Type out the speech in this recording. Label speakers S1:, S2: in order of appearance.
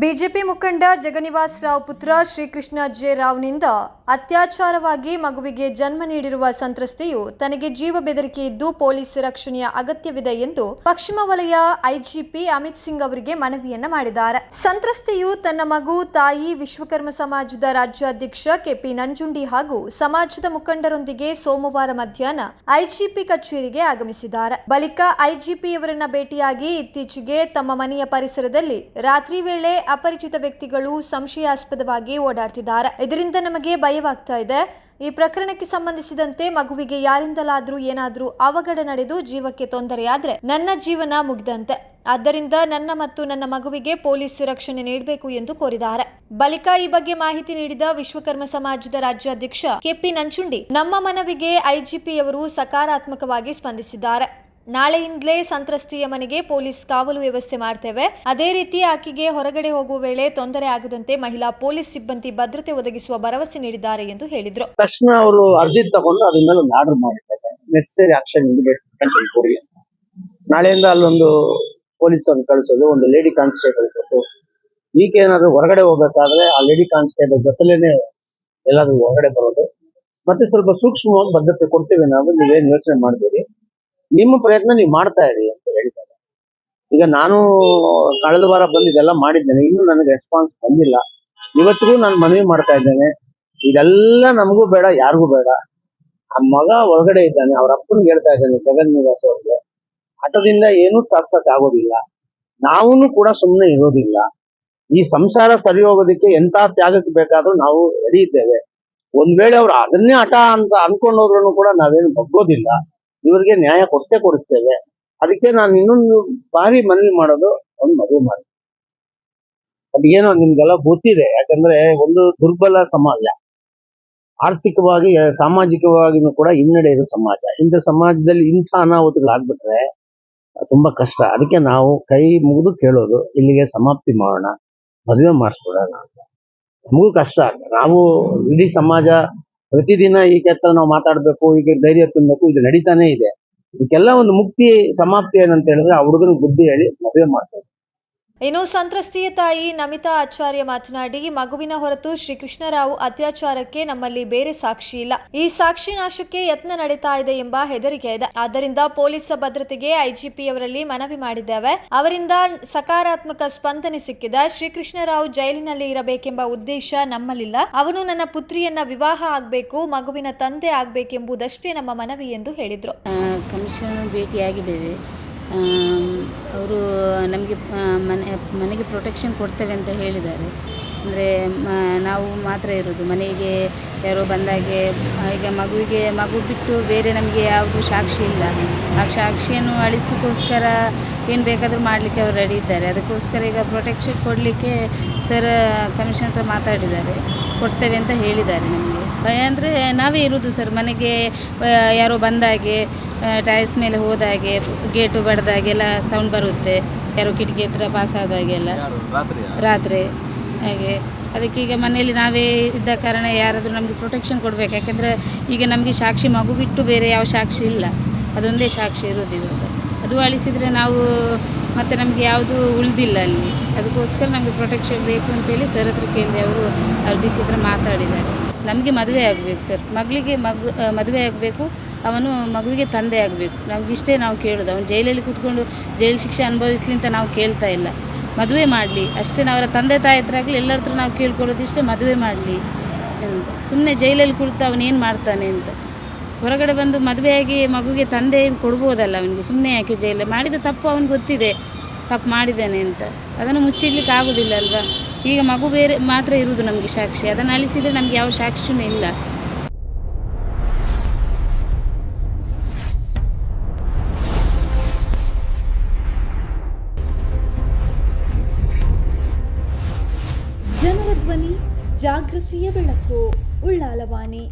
S1: BJP ಮುಖಂಡ ಜಗನಿವಾಸ್ ರಾವ್ ಪುತ್ರ Shrikrishna J ರಾವ್ನಿಂದ ಅತ್ಯಾಚಾರವಾಗಿ ಮಗುವಿಗೆ ಜನ್ಮ ನೀಡಿರುವ ಸಂತ್ರಸ್ತೆಯು ತನಗೆ ಜೀವ ಬೆದರಿಕೆ ಇದ್ದು ಪೊಲೀಸ್ ರಕ್ಷಣೆಯ ಅಗತ್ಯವಿದೆ ಎಂದು ಪಶ್ಚಿಮ ವಲಯ ಐಜಿಪಿ ಅಮಿತ್ ಸಿಂಗ್ ಅವರಿಗೆ ಮನವಿಯನ್ನ ಮಾಡಿದ್ದಾರೆ. ಸಂತ್ರಸ್ತೆಯು ತನ್ನ ಮಗು, ತಾಯಿ, ವಿಶ್ವಕರ್ಮ ಸಮಾಜದ ರಾಜ್ಯಾಧ್ಯಕ್ಷ ಕೆಪಿ ನಂಜುಂಡಿ ಹಾಗೂ ಸಮಾಜದ ಮುಖಂಡರೊಂದಿಗೆ ಸೋಮವಾರ ಮಧ್ಯಾಹ್ನ ಐಜಿಪಿ ಕಚೇರಿಗೆ ಆಗಮಿಸಿದ್ದಾರೆ. ಬಳಿಕ ಐಜಿಪಿಯವರನ್ನ ಭೇಟಿಯಾಗಿ ಇತ್ತೀಚೆಗೆ ತಮ್ಮ ಮನೆಯ ಪರಿಸರದಲ್ಲಿ ರಾತ್ರಿ ವೇಳೆ ಅಪರಿಚಿತ ವ್ಯಕ್ತಿಗಳು ಸಂಶಯಾಸ್ಪದವಾಗಿ ಓಡಾಡ್ತಿದ್ದಾರೆ. ಇದರಿಂದ ನಮಗೆ ಭಯವಾಗ್ತಾ ಇದೆ. ಈ ಪ್ರಕರಣಕ್ಕೆ ಸಂಬಂಧಿಸಿದಂತೆ ಮಗುವಿಗೆ ಯಾರಿಂದಲಾದ್ರೂ ಏನಾದ್ರೂ ಅವಘಡ ನಡೆದು ಜೀವಕ್ಕೆ ತೊಂದರೆಯಾದ್ರೆ ನನ್ನ ಜೀವನ ಮುಗಿದಂತೆ. ಆದ್ದರಿಂದ ನನ್ನ ಮತ್ತು ನನ್ನ ಮಗುವಿಗೆ ಪೊಲೀಸ್ ರಕ್ಷಣೆ ನೀಡಬೇಕು ಎಂದು ಕೋರಿದ್ದಾರೆ. ಬಳಿಕ ಈ ಬಗ್ಗೆ ಮಾಹಿತಿ ನೀಡಿದ ವಿಶ್ವಕರ್ಮ ಸಮಾಜದ ರಾಜ್ಯಾಧ್ಯಕ್ಷ ಕೆಪಿ ನಂಚುಂಡಿ, ನಮ್ಮ ಮನವಿಗೆ ಐಜಿಪಿಯವರು ಸಕಾರಾತ್ಮಕವಾಗಿ ಸ್ಪಂದಿಸಿದ್ದಾರೆ. ನಾಳೆಯಿಂದಲೇ ಸಂತ್ರಸ್ತೆಯ ಮನೆಗೆ ಪೊಲೀಸ್ ಕಾವಲು ವ್ಯವಸ್ಥೆ ಮಾಡ್ತೇವೆ. ಅದೇ ರೀತಿ ಆಕೆಗೆ ಹೊರಗಡೆ ಹೋಗುವ ವೇಳೆ ತೊಂದರೆ ಆಗದಂತೆ ಮಹಿಳಾ ಪೊಲೀಸ್ ಸಿಬ್ಬಂದಿ ಭದ್ರತೆ ಒದಗಿಸುವ ಭರವಸೆ ನೀಡಿದ್ದಾರೆ ಎಂದು ಹೇಳಿದ್ರು.
S2: ತಕ್ಷಣ ಅವರು ಅರ್ಜಿ ತಗೊಂಡು ಅದ್ರ ಮೇಲೆ ಒಂದು ಆರ್ಡರ್ ಮಾಡಿದ್ದಾರೆ. ನೆಸೆಸರಿ ಆಕ್ಷನ್ ನಾಳೆಯಿಂದ ಅಲ್ಲೊಂದು ಪೊಲೀಸ್ ಅವ್ರನ್ನ ಕಳಿಸೋದು, ಒಂದು ಲೇಡಿ ಕಾನ್ಸ್ಟೇಬಲ್ ಕೊಟ್ಟು ಈಗ ಏನಾದ್ರು ಹೊರಗಡೆ ಹೋಗ್ಬೇಕಾದ್ರೆ ಆ ಲೇಡಿ ಕಾನ್ಸ್ಟೇಬಲ್ ಜೊತೆಲೇನೆ ಎಲ್ಲಾದ್ರೂ ಹೊರಗಡೆ ಬರೋದು. ಮತ್ತೆ ಸ್ವಲ್ಪ ಸೂಕ್ಷ್ಮವಾಗಿ ಭದ್ರತೆ ಕೊಡ್ತೇವೆ ನಾವು, ನೀವೇನು ಯೋಚನೆ ಮಾಡಬೇಡಿ. ನಿಮ್ಮ ಪ್ರಯತ್ನ ನೀವು ಮಾಡ್ತಾ ಇರಿ ಅಂತ ಹೇಳ್ತಾರೆ ಈಗ ನಾನು ಕಳೆದ ವಾರ ಬಂದು ಇದೆಲ್ಲ ಮಾಡಿದ್ದೇನೆ. ಇನ್ನು ನನಗೆ ರೆಸ್ಪಾನ್ಸ್ ಬಂದಿಲ್ಲ. ಇವತ್ತಿಗೂ ನಾನು ಮನವಿ ಮಾಡ್ತಾ ಇದ್ದೇನೆ. ಇದೆಲ್ಲ ನಮಗೂ ಬೇಡ, ಯಾರಿಗೂ ಬೇಡ. ಆ ಮಗ ಒಳಗಡೆ ಇದ್ದಾನೆ, ಅವ್ರ ಅಪ್ಪನಿಗೆ ಹೇಳ್ತಾ ಇದ್ದಾನೆ ಜಗನ್ ನಿವಾಸ ಅವ್ರಿಗೆ. ಹಠದಿಂದ ಏನೂ ತಾಕ್ಸಕ್ ಆಗೋದಿಲ್ಲ. ನಾವೂ ಕೂಡ ಸುಮ್ಮನೆ ಇರೋದಿಲ್ಲ. ಈ ಸಂಸಾರ ಸರಿ ಹೋಗೋದಕ್ಕೆ ಎಂತ ತ್ಯಾಗಕ್ಕೆ ಬೇಕಾದ್ರೂ ನಾವು ರೆಡಿ ಇದ್ದೇವೆ. ಒಂದ್ ವೇಳೆ ಅವ್ರು ಅದನ್ನೇ ಹಠ ಅಂತ ಅನ್ಕೊಂಡೋದ್ರು ಕೂಡ ನಾವೇನು ಬಗ್ಗೋದಿಲ್ಲ. ಇವ್ರಿಗೆ ನ್ಯಾಯ ಕೊಡ್ಸೇ ಕೊಡಿಸ್ತೇವೆ. ಅದಕ್ಕೆ ನಾನು ಇನ್ನೊಂದು ಬಾರಿ ಮನವಿ ಮಾಡೋದು ಒಂದು ಮದುವೆ ಮಾಡಿ ಅದೇನೋ ನಿಮ್ಗೆಲ್ಲ ಗೊತ್ತಿದೆ, ಯಾಕಂದ್ರೆ ಒಂದು ದುರ್ಬಲ ಸಮಾಜ. ಆರ್ಥಿಕವಾಗಿ, ಸಾಮಾಜಿಕವಾಗಿನೂ ಕೂಡ ಹಿನ್ನಡೆ ಇರೋ ಸಮಾಜ. ಇಂಥ ಸಮಾಜದಲ್ಲಿ ಇಂಥ ಅನಾಹುತಗಳಾಗ್ಬಿಟ್ರೆ ತುಂಬಾ ಕಷ್ಟ. ಅದಕ್ಕೆ ನಾವು ಕೈ ಮುಗಿದು ಕೇಳೋದು, ಇಲ್ಲಿಗೆ ಸಮಾಪ್ತಿ ಮಾಡೋಣ, ಮದುವೆ ಅಂತ. ನಮಗೂ ಕಷ್ಟ. ನಾವು ಇಡೀ ಸಮಾಜ ಪ್ರತಿದಿನ ಈ ಕೆತ್ತ ನಾವು ಮಾತಾಡ್ಬೇಕು ಈಗ ಧೈರ್ಯ ತುಂಬಬೇಕು, ಇದು ನಡೀತಾನೆ ಇದೆ. ಇದಕ್ಕೆಲ್ಲ ಒಂದು ಮುಕ್ತಿ, ಸಮಾಪ್ತಿ ಏನಂತ ಹೇಳಿದ್ರೆ ಆ ಹುಡುಗನಿಗೆ ಬುದ್ಧಿ ಹೇಳಿ ಮದುವೆ ಮಾಡ್ತಾರೆ
S1: ಇನ್ನು ಸಂತ್ರಸ್ತೆಯ ತಾಯಿ ನಮಿತಾ ಆಚಾರ್ಯ ಮಾತನಾಡಿ, ಮಗುವಿನ ಹೊರತು ಶ್ರೀಕೃಷ್ಣರಾವ್ ಅತ್ಯಾಚಾರಕ್ಕೆ ನಮ್ಮಲ್ಲಿ ಬೇರೆ ಸಾಕ್ಷಿ ಇಲ್ಲ. ಈ ಸಾಕ್ಷಿ ನಾಶಕ್ಕೆ ಯತ್ನ ನಡೀತಾ ಇದೆ ಎಂಬ ಹೆದರಿಕೆ ಇದೆ. ಆದ್ದರಿಂದ ಪೊಲೀಸ್ ಭದ್ರತೆಗೆ ಐಜಿಪಿಯವರಲ್ಲಿ ಮನವಿ ಮಾಡಿದ್ದೇವೆ. ಅವರಿಂದ ಸಕಾರಾತ್ಮಕ ಸ್ಪಂದನೆ ಸಿಕ್ಕಿದ. ಶ್ರೀಕೃಷ್ಣರಾವ್ ಜೈಲಿನಲ್ಲಿ ಇರಬೇಕೆಂಬ ಉದ್ದೇಶ ನಮ್ಮಲ್ಲಿಲ್ಲ. ಅವನು ನನ್ನ ಪುತ್ರಿಯನ್ನ ವಿವಾಹ ಆಗಬೇಕು, ಮಗುವಿನ ತಂದೆ ಆಗಬೇಕೆಂಬುದಷ್ಟೇ ನಮ್ಮ ಮನವಿ ಎಂದು ಹೇಳಿದ್ರು.
S3: ಕಮಿಷನ್ ಭೇಟಿಯಾಗಿದ್ದೇವೆ. ಅವರು ನಮಗೆ ಮನೆ, ಮನೆಗೆ ಪ್ರೊಟೆಕ್ಷನ್ ಕೊಡ್ತೇವೆ ಅಂತ ಹೇಳಿದ್ದಾರೆ. ಅಂದರೆ ನಾವು ಮಾತ್ರ ಇರೋದು. ಮನೆಗೆ ಯಾರೋ ಬಂದಾಗೆ ಈಗ ಮಗುವಿಗೆ, ಮಗು ಬಿಟ್ಟು ಬೇರೆ ನಮಗೆ ಯಾವುದು ಸಾಕ್ಷಿ ಇಲ್ಲ. ಆ ಸಾಕ್ಷಿಯನ್ನು ಅಳಿಸ್ಲಿಕ್ಕೋಸ್ಕರ ಏನು ಬೇಕಾದರೂ ಮಾಡಲಿಕ್ಕೆ ಅವರು ರೆಡಿ ಇದ್ದಾರೆ. ಅದಕ್ಕೋಸ್ಕರ ಈಗ ಪ್ರೊಟೆಕ್ಷನ್ ಕೊಡಲಿಕ್ಕೆ ಸರ್ ಕಮಿಷನ್ ಹತ್ರ ಮಾತಾಡಿದ್ದಾರೆ. ಕೊಡ್ತೇವೆ ಅಂತ ಹೇಳಿದ್ದಾರೆ ನಮಗೆ. ಭಯ ಅಂದರೆ ನಾವೇ ಇರೋದು ಸರ್ ಮನೆಗೆ ಯಾರೋ ಬಂದಾಗೆ ಟೈಲ್ಸ್ ಮೇಲೆ ಹೋದಾಗೆ ಗೇಟು ಬಡ್ದಾಗೆಲ್ಲ ಸೌಂಡ್ ಬರುತ್ತೆ. ಯಾರೋ ಕಿಟಕಿ ಹತ್ರ ಪಾಸ್ ಆದಾಗೆಲ್ಲ ರಾತ್ರಿ ಹಾಗೆ. ಅದಕ್ಕೆ ಈಗ ಮನೆಯಲ್ಲಿ ನಾವೇ ಇದ್ದ ಕಾರಣ ಯಾರಾದರೂ ನಮಗೆ ಪ್ರೊಟೆಕ್ಷನ್ ಕೊಡಬೇಕು. ಯಾಕೆಂದರೆ ಈಗ ನಮಗೆ ಸಾಕ್ಷಿ ಮಗು ಬಿಟ್ಟು ಬೇರೆ ಯಾವ ಸಾಕ್ಷಿ ಇಲ್ಲ. ಅದೊಂದೇ ಸಾಕ್ಷಿ ಇರೋದು ಇವಾಗ ಅದು ಅಳಿಸಿದರೆ ನಾವು ಮತ್ತು ನಮಗೆ ಯಾವುದು ಉಳಿದಿಲ್ಲ ಅಲ್ಲಿ. ಅದಕ್ಕೋಸ್ಕರ ನಮಗೆ ಪ್ರೊಟೆಕ್ಷನ್ ಬೇಕು ಅಂತೇಳಿ ಸರ್ ಹತ್ರ ಕೇಳಿದೆ. ಅವರು ಅಲ್ಲಿ ಸಿ ಹತ್ರ ಮಾತಾಡಿದ್ದಾರೆ. ನಮಗೆ ಮದುವೆ ಆಗಬೇಕು ಸರ್. ಮಗಳಿಗೆ ಮಗು ಮದುವೆ ಆಗಬೇಕು. ಅವನು ಮಗುವಿಗೆ ತಂದೆ ಆಗಬೇಕು. ನಮಗಿಷ್ಟೇ ನಾವು ಕೇಳೋದು. ಅವನು ಜೈಲಲ್ಲಿ ಕೂತ್ಕೊಂಡು ಜೈಲು ಶಿಕ್ಷೆ ಅನುಭವಿಸ್ಲಿ ಅಂತ ನಾವು ಕೇಳ್ತಾ ಇಲ್ಲ. ಮದುವೆ ಮಾಡಲಿ. ಅಷ್ಟೇ ಅವರ ತಂದೆ ತಾಯಿ ಹತ್ರ ಆಗಲಿ ಎಲ್ಲರ ಹತ್ರ ನಾವು ಕೇಳ್ಕೊಳ್ಳೋದು ಇಷ್ಟೇ ಮದುವೆ ಮಾಡಲಿ ಅಂತ. ಸುಮ್ಮನೆ ಜೈಲಲ್ಲಿ ಕುಳಿತು ಅವನೇನು ಮಾಡ್ತಾನೆ ಅಂತ. ಹೊರಗಡೆ ಬಂದು ಮದುವೆಯಾಗಿ ಮಗುಗೆ ತಂದೆ ಕೊಡ್ಬೋದಲ್ಲ ಅವನಿಗೆ? ಸುಮ್ಮನೆ ಯಾಕೆ ಜೈಲ ಮಾಡಿದ ತಪ್ಪು ಅವನಿಗೆ ಗೊತ್ತಿದೆ. ತಪ್ಪು ಮಾಡಿದ್ದೇನೆ ಅಂತ. ಅದನ್ನು ಮುಚ್ಚಿಡ್ಲಿಕ್ಕೆ ಆಗೋದಿಲ್ಲ ಅಲ್ವಾ? ಈಗ ಮಗು ಬೇರೆ ಮಾತ್ರ ಇರುವುದು ನಮಗೆ ಸಾಕ್ಷಿ. ಅದನ್ನು ಅಳಿಸಿದರೆ ನಮಗೆ ಯಾವ ಸಾಕ್ಷಿನೂ ಇಲ್ಲ.
S4: ಜನರ ಧ್ವನಿ, ಜಾಗೃತಿಯ ಬೆಳಕು, ಉಳ್ಳಾಲವಾಣಿ.